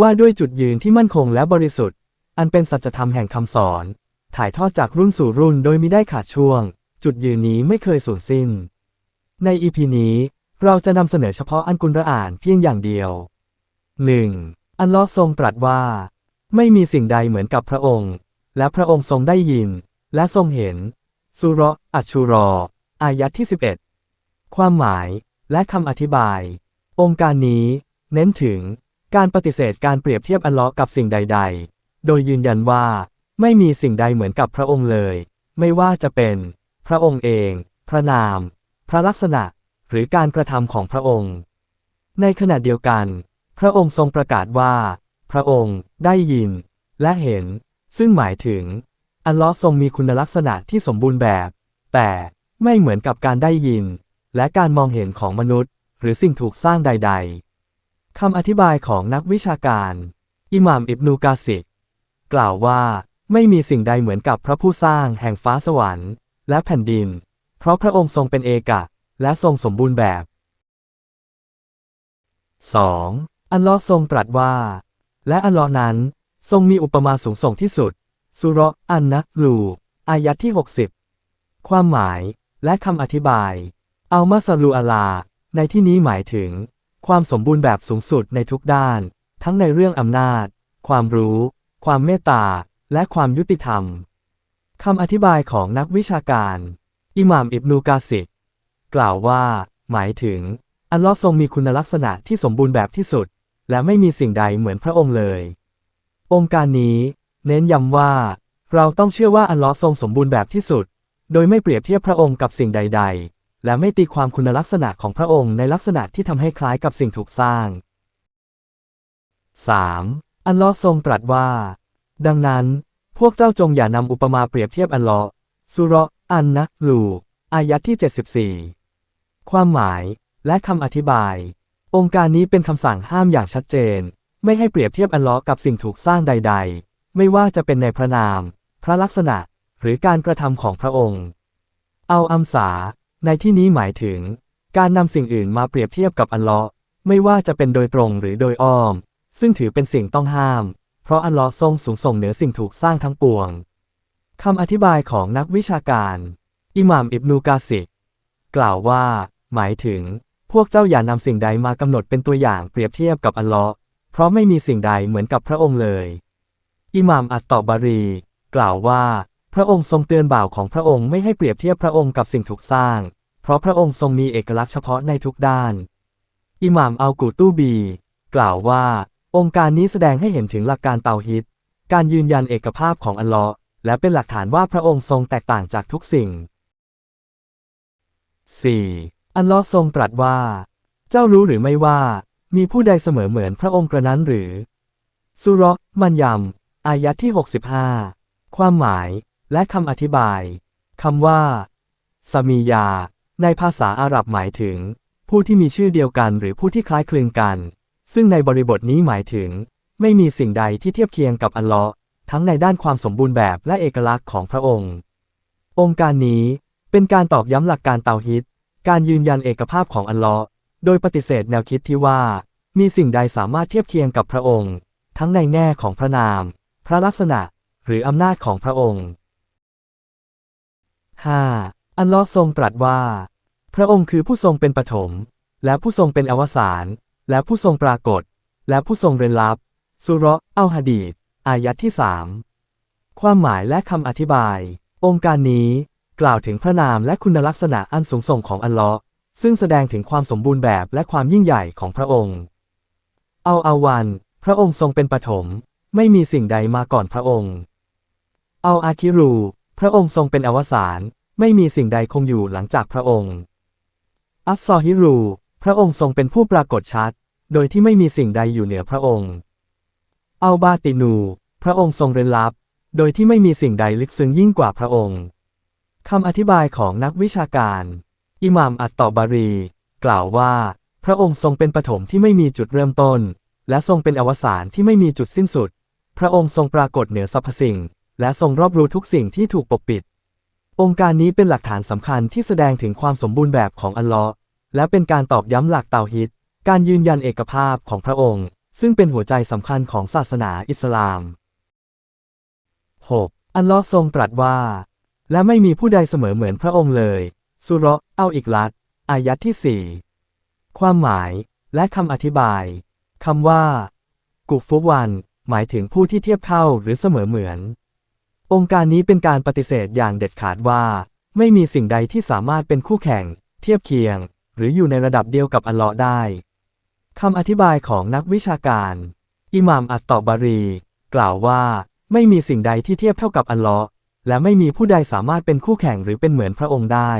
ว่าด้วยจุดยืนที่มั่นคงและบริสุทธิ์ อันเป็นสัจธรรมแห่งคำสอน ถ่ายทอดจากรุ่นสู่รุ่นโดยมิได้ขาดช่วง จุดยืนนี้ไม่เคยสูญสิ้น ในอีพีนี้ เราจะนำเสนอเฉพาะอันกุลระอ่านเพียงอย่างเดียว 1. อันลอทรงตรัสว่า ไม่มีสิ่งใดเหมือนกับพระองค์ และพระองค์ทรงได้ยิน และทรงเห็นสุราะอัชชูรอ อายัดที่ 11 ความหมายและคำอธิบาย องค์การนี้ เน้นถึง การปฏิเสธการเปรียบเทียบอันเลาะห์กับสิ่งใด ๆ โดยยืนยันว่า ไม่มีสิ่งใดเหมือนกับพระองค์เลย ไม่ว่าจะเป็น พระองค์เอง พระนาม พระลักษณะ หรือการกระทำของพระองค์ ในขณะเดียวกัน พระองค์ทรงประกาศว่า พระองค์ได้ยิน และเห็น ซึ่งหมายถึง อัลเลอฮ์ทรงมีคุณลักษณะที่สมบูรณ์แบบ แต่ไม่เหมือนกับการได้ยิน และการมองเห็นของมนุษย์ หรือสิ่งถูกสร้างใด ๆ คำอธิบายของนักวิชาการ อิหม่ามอิบนูกาซิก กล่าวว่าไม่มีสิ่งใดเหมือนกับพระผู้สร้างแห่งฟ้าสวรรค์ และแผ่นดิน เพราะพระองค์ทรงเป็นเอกะ และทรงสมบูรณ์แบบ 2. อัลลอฮ์ทรงตรัสว่า และอัลลอฮ์นั้นทรงมีอุปมาสูงส่งที่สุด สุราะห์อันนักลูอายัดที่ 60 ความหมายและคำอธิบาย อัลมาซาลูอาลา ในที่นี้หมายถึง ความสมบูรณ์แบบสูงสุดในทุกด้าน ทั้งในเรื่องอำนาจ ความรู้ ความเมตตา และความยุติธรรมคำอธิบายของนักวิชาการ อิหม่ามอิบนูกาซิกกล่าวว่า หมายถึง อัลลอฮ์ทรงมีคุณลักษณะที่สมบูรณ์แบบที่สุด และไม่มีสิ่งใดเหมือนพระองค์เลย องค์การนี้ เน้นย้ำว่า เราต้องเชื่อว่าอัลลอฮ์ทรงสมบูรณ์แบบที่สุด โดยไม่เปรียบเทียบพระองค์กับสิ่งใด ๆ และไม่ตีความคุณลักษณะของพระองค์ในลักษณะที่ทำให้คล้ายกับสิ่งถูกสร้าง 3. อัลลอฮ์ทรงตรัสว่า ดังนั้น พวกเจ้าจงอย่านำอุปมาเปรียบเทียบอัลลอฮ์สุร์อันนักลูอายัดที่ 74 ความหมายและคำอธิบาย องค์การนี้เป็นคำสั่งห้ามอย่างชัดเจน ไม่ให้เปรียบเทียบอัลลอฮ์กับสิ่งถูกสร้างใด ๆ ไม่ว่าจะเป็นในพระนาม พระลักษณะ หรือการกระทำของพระองค์ เอาอัมสา ในที่นี้หมายถึง การนำสิ่งอื่นมาเปรียบเทียบกับอัลเลอฮ์ไม่ว่าจะเป็นโดยตรงหรือโดยอ้อม ซึ่งถือเป็นสิ่งต้องห้าม เพราะอัลเลอฮ์ทรงสูงส่งเหนือสิ่งถูกสร้างทั้งปวงคำอธิบายของนักวิชาการ อิหม่ามอิบนูกาซิก กล่าวว่า หมายถึง พวกเจ้าอย่านำสิ่งใดมากำหนดเป็นตัวอย่างเปรียบเทียบกับอัลเลอฮ์เพราะไม่มีสิ่งใดเหมือนกับพระองค์เลย อิหม่ามอัตตอบารี กล่าวว่า พระองค์ทรงเตือนบ่าวของพระองค์ไม่ให้เปรียบเทียบพระองค์กับสิ่งถูกสร้าง เพราะพระองค์ทรงมีเอกลักษณ์เฉพาะในทุกด้าน อิหม่ามอัลกูตูบี กล่าวว่า องค์การนี้แสดงให้เห็นถึงหลักการเตาฮิต การยืนยันเอกภาพของอัลเลอฮ์และเป็นหลักฐานว่าพระองค์ทรงแตกต่างจากทุกสิ่ง 4. อัลลอฮ์ทรงตรัสว่า เจ้ารู้หรือไม่ว่า มีผู้ใดเสมอเหมือนพระองค์กระนั้นหรือ สุราะห์มันยำอายัดที่ 65 ความหมาย และคำอธิบายคำว่าสามียา ในภาษาอาหรับหมายถึง ผู้ที่มีชื่อเดียวกันหรือผู้ที่คล้ายคลึงกัน ซึ่งในบริบทนี้หมายถึง ไม่มีสิ่งใดที่เทียบเคียงกับอัลเลอฮ์ทั้งในด้านความสมบูรณ์แบบและเอกลักษณ์ของพระองค์ องค์การนี้เป็นการตอกย้ำหลักการเตาฮิต การยืนยันเอกภาพของอัลเลอฮ์โดยปฏิเสธแนวคิดที่ว่า มีสิ่งใดสามารถเทียบเคียงกับพระองค์ ทั้งในแง่ของพระนาม พระลักษณะ หรืออำนาจของพระองค์ 5. อัลลอฮ์ทรงตรัสว่า พระองค์คือผู้ทรงเป็นปฐม และผู้ทรงเป็นอวสาน และผู้ทรงปรากฏ และผู้ทรงเร้นลับ สุราะห์อัลฮะดีดอายัดที่3ความหมายและคำอธิบาย องค์การนี้กล่าวถึงพระนามและคุณลักษณะอันสูงส่งของอัลลอฮ์ซึ่งแสดงถึงความสมบูรณ์แบบและความยิ่งใหญ่ของพระองค์ เอาอาวัน พระองค์ทรงเป็นปฐม ไม่มีสิ่งใดมาก่อนพระองค์ เอาอาคิรู ระองค์ทรงเป็นอวสานไม่มีสิ่งใดคงอยู่หลังจากพระองค์ อัสซอฮิรู พระองค์ทรงเป็นผู้ปรากฏชัด โดยที่ไม่มีสิ่งใดอยู่เหนือพระองค์ อัลบาตินู พระองค์ทรงเร้นลับ โดยที่ไม่มีสิ่งใดลึกซึ้งยิ่งกว่าพระองค์คำอธิบายของนักวิชาการ อิหม่ามอัตตอบารี กล่าวว่า พระองค์ทรงเป็นปฐมที่ไม่มีจุดเริ่มต้น และทรงเป็นอวสานที่ไม่มีจุดสิ้นสุด พระองค์ทรงปรากฏเหนือสรรพสิ่ง และทรงรอบรู้ทุกสิ่งที่ถูกปกปิด องค์การนี้เป็นหลักฐานสำคัญที่แสดงถึงความสมบูรณ์แบบของอัลลอฮ์และเป็นการตอกย้ำหลักเตาฮิต การยืนยันเอกภาพของพระองค์ ซึ่งเป็นหัวใจสำคัญของศาสนาอิสลาม 6. อัลลอฮ์ทรงตรัสว่า และไม่มีผู้ใดเสมอเหมือนพระองค์เลย สุเราะห์เอาอิกลัด อายัดที่ 4 ความหมายและคำอธิบายคำว่า กุฟุวัน หมายถึงผู้ที่เทียบเท่าหรือเสมอเหมือน องค์การนี้เป็นการปฏิเสธอย่างเด็ดขาดว่า ไม่มีสิ่งใดที่สามารถเป็นคู่แข่ง เทียบเคียง หรืออยู่ในระดับเดียวกับอัลเลาะห์ได้คำอธิบายของนักวิชาการ อิหม่ามอัตตอบารี กล่าวว่า ไม่มีสิ่งใดที่เทียบเท่ากับอัลเลาะห์และไม่มีผู้ใดสามารถเป็นคู่แข่งหรือเป็นเหมือนพระองค์ได้